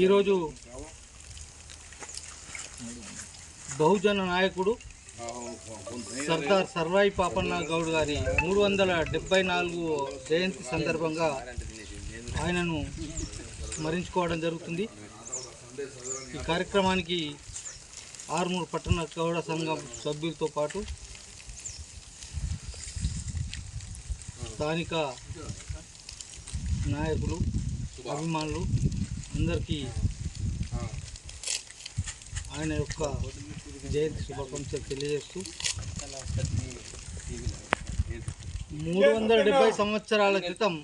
ఈరోజు బహుజన నాయకుడు సర్దార్ సర్వాయి పాపన్న గౌడ్ గారి మూడు వందల డెబ్బై నాలుగు జయంతి సందర్భంగా ఆయనను స్మరించుకోవడం జరుగుతుంది. ఈ కార్యక్రమానికి ఆరుమూరు పట్టణ గౌడ సంఘం సభ్యులతో పాటు స్థానిక నాయకులు అభిమానులు అందరికీ ఆయన యొక్క జయంతి శుభాకాంక్షలు తెలియజేస్తూ మూడు వందల డెబ్బై సంవత్సరాల క్రితం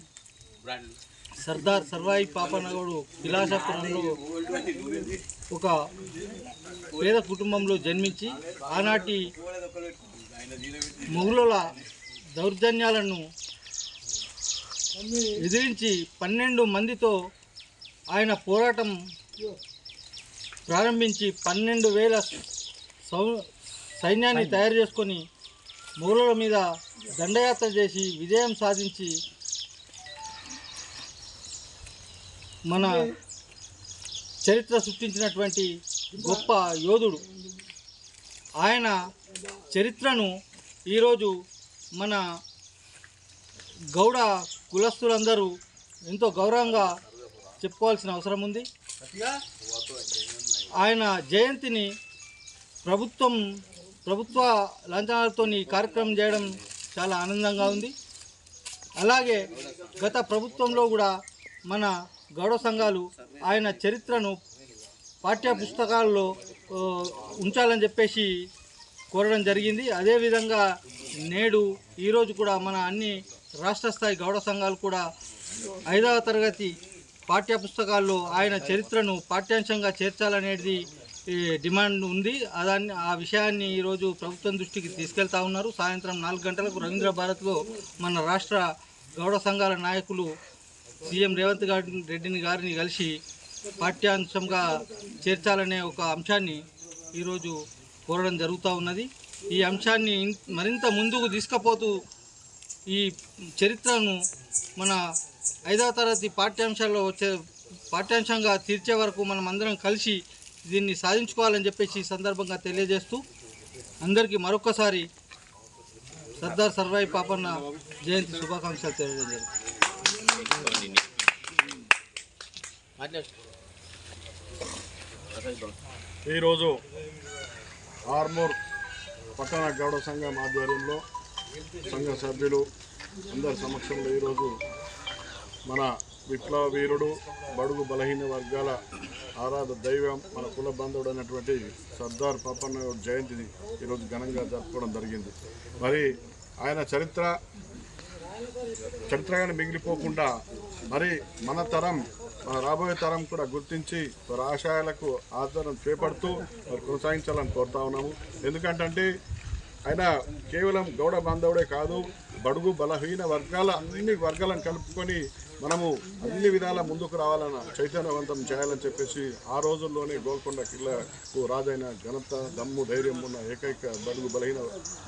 సర్దార్ సర్వాయి పాపనగౌడు విలాసపురంలో ఒక పేద కుటుంబంలో జన్మించి ఆనాటి మొఘలుల దౌర్జన్యాలను ఎదిరించి పన్నెండు మందితో ఆయన పోరాటం ప్రారంభించి పన్నెండు వేల సౌ సైన్యాన్ని తయారు చేసుకొని మొఘలుల మీద దండయాత్ర చేసి విజయం సాధించి మన చరిత్ర సృష్టించినటువంటి గొప్ప యోధుడు. ఆయన చరిత్రను ఈరోజు మన గౌడ కులస్తులందరూ ఎంతో గౌరవంగా చెప్పుకోవాల్సిన అవసరం ఉంది. ఆయన జయంతిని ప్రభుత్వం ప్రభుత్వ లాంఛనాలతో ఈ కార్యక్రమం చేయడం చాలా ఆనందంగా ఉంది. అలాగే గత ప్రభుత్వంలో కూడా మన గౌడ సంఘాలు ఆయన చరిత్రను పాఠ్య పుస్తకాల్లో ఉంచాలని చెప్పేసి కోరడం జరిగింది. అదేవిధంగా నేడు ఈరోజు కూడా మన అన్ని రాష్ట్ర స్థాయి గౌడ సంఘాలు కూడా ఐదవ తరగతి పాఠ్య పుస్తకాల్లో ఆయన చరిత్రను పాఠ్యాంశంగా చేర్చాలనేది డిమాండ్ ఉంది. అదాన్ని ఆ విషయాన్ని ఈరోజు ప్రభుత్వం దృష్టికి తీసుకెళ్తా ఉన్నారు. సాయంత్రం నాలుగు గంటలకు రవీంద్ర భారత్లో మన రాష్ట్ర గౌడ సంఘాల నాయకులు సీఎం రేవంత్ రెడ్డిని గారిని కలిసి పాఠ్యాంశంగా చేర్చాలనే ఒక అంశాన్ని ఈరోజు కోరడం జరుగుతూ ఉన్నది. ఈ అంశాన్ని మరింత ముందుకు తీసుకపోతూ ఈ చరిత్రను మన ఐదవ తరగతి పాఠ్యాంశాల్లో వచ్చే పాఠ్యాంశంగా తీర్చే వరకు మనం అందరం కలిసి దీన్ని సాధించుకోవాలని చెప్పేసి ఈ సందర్భంగా తెలియజేస్తూ అందరికీ మరొకసారి సర్దార్ సర్వాయి పాపన్న జయంతి శుభాకాంక్షలు తెలియజేయడం ఈరోజు ఆర్మూర్ పట్టణ గౌడ సంఘం ఆధ్వర్యంలో సంఘ సభ్యులు అందరి సమక్షంలో ఈరోజు మన విప్లవ వీరుడు బడుగు బలహీన వర్గాల ఆరాధ దైవం మన కుల బంధువుడు అయినటువంటి సర్దార్ పాపన్న జయంతిని ఈరోజు ఘనంగా జరుపుకోవడం జరిగింది. మరి ఆయన చరిత్ర చరిత్రగానే మిగిలిపోకుండా మరి మన తరం మన రాబోయే తరం కూడా గుర్తించి వారి ఆశయాలకు ఆధారం చేపడుతూ మరి కొనసాగించాలని కోరుతా ఉన్నాము. ఎందుకంటే ఆయన కేవలం గౌడ బాంధవుడే కాదు బడుగు బలహీన వర్గాల అన్ని వర్గాలను కలుపుకొని మనము అన్ని విధాల ముందుకు రావాలన్న చైతన్యవంతం చేయాలని చెప్పేసి ఆ రోజుల్లోనే గోల్కొండ కిల్లకు రాజైన ఘనత దమ్ము ధైర్యం ఉన్న ఏకైక బడుగు బలహీన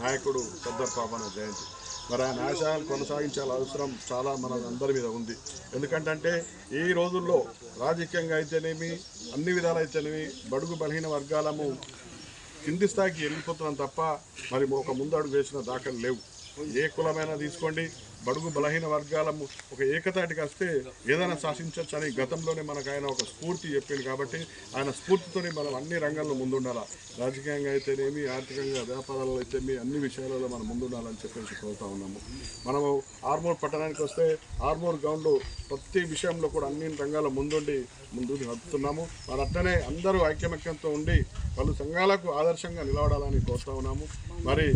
నాయకుడు సర్దార్ పాపన జయంతి. మరి ఆయన ఆశయాలు కొనసాగించాల్సిన అవసరం చాలా మన అందరి మీద ఉంది. ఎందుకంటే ఈ రోజుల్లో రాజకీయంగా అయితేనేమి అన్ని విధాలు అయితేనేమి బడుగు బలహీన వర్గాలము కింది స్థాయికి వెళ్ళిపోతున్నాం తప్ప మరి ఒక ముందడుగు వేసిన దాఖలు లేవు. ఏ కులమైనా తీసుకోండి. బడుగు బలహీన వర్గాలము ఒక ఏకతాటికి వస్తే ఏదైనా శాసించవచ్చు అని గతంలోనే మనకు ఆయన ఒక స్ఫూర్తి చెప్పింది కాబట్టి ఆయన స్ఫూర్తితోనే మనం అన్ని రంగాల్లో ముందుండాలా. రాజకీయంగా అయితేనేమి ఆర్థికంగా వ్యాపారాల్లో అయితేమి అన్ని విషయాలలో మనం ముందుండాలని చెప్పేసి కోరుతా ఉన్నాము. మనము ఆర్మూర్ పట్టణానికి వస్తే ఆర్మూర్ గ్రౌండ్లో ప్రతి విషయంలో కూడా అన్ని రంగాల్లో ముందుండి ముందుకు నడుపుతున్నాము. మరి అట్లనే అందరూ ఐక్యమక్యంతో ఉండి పలు సంఘాలకు ఆదర్శంగా నిలబడాలని కోరుతా ఉన్నాము. మరి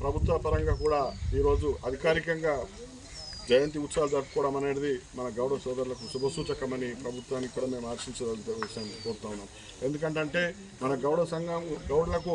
ప్రభుత్వ పరంగా కూడా ఈరోజు అధికారికంగా జయంతి ఉత్సవాలు జరుపుకోవడం అనేది మన గౌడ సోదరులకు శుభసూచకమని ప్రభుత్వానికి కూడా మేము ఆశించదగ్గ విషయం కోరుతా ఉన్నాం. ఎందుకంటే మన గౌడ సంఘం గౌడులకు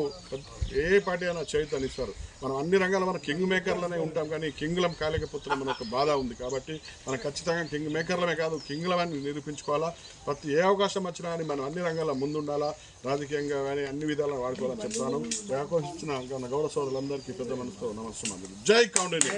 ఏ పార్టీ అయినా చేయుతనిస్తారు మనం అన్ని రంగాల మన కింగ్ మేకర్లనే ఉంటాం కానీ కింగ్లం కాలేకపోతున్న మన బాధ ఉంది కాబట్టి మనం ఖచ్చితంగా కింగ్ మేకర్లమే కాదు కింగ్లం అని నిరూపించుకోవాలా. ప్రతి ఏ అవకాశం వచ్చినా కానీ మనం అన్ని రంగాల్లో ముందుండాలా. రాజకీయంగా కానీ అన్ని విధాలా వాడుకోవాలని చెప్తాను. ఆకర్షించిన మన గౌడ సోదరులందరికీ పెద్ద మనసుతో నమస్కారం జై కౌండని